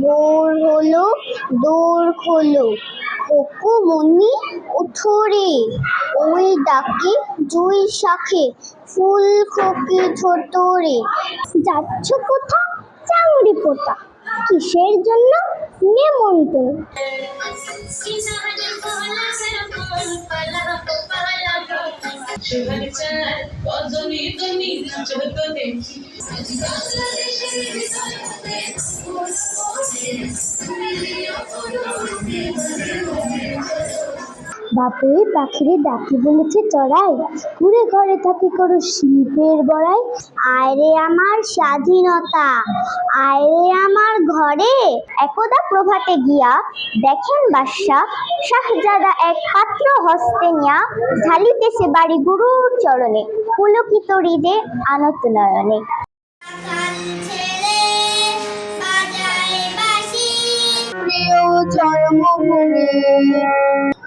ভোর হলো, দোর খোলো। খোকুমনি উঠোরে ওই ডাকে জুই শাখে, ফুল খোকে ছোটরে যাচ্ছ কোথা চাংড়ি পোতা। কিসের জন্য? নেমন্তন্ন। বাপুই পাখিরে ডাকি বলেছে, চড়াই ঘুরে ঘরে থাকি করো শিল্পের বড়াই। আয়রে আমার স্বাধীনতা, আয়রে আমার ঘরে। একদা প্রভাতে গিয়া দেখেন বাদশা, শাহজাদা এক পাত্র হস্তে নিয়া ঝালিতেছে বাড়ি গুরুর চরণে, পুলকিত হৃদে আনত নয়নে।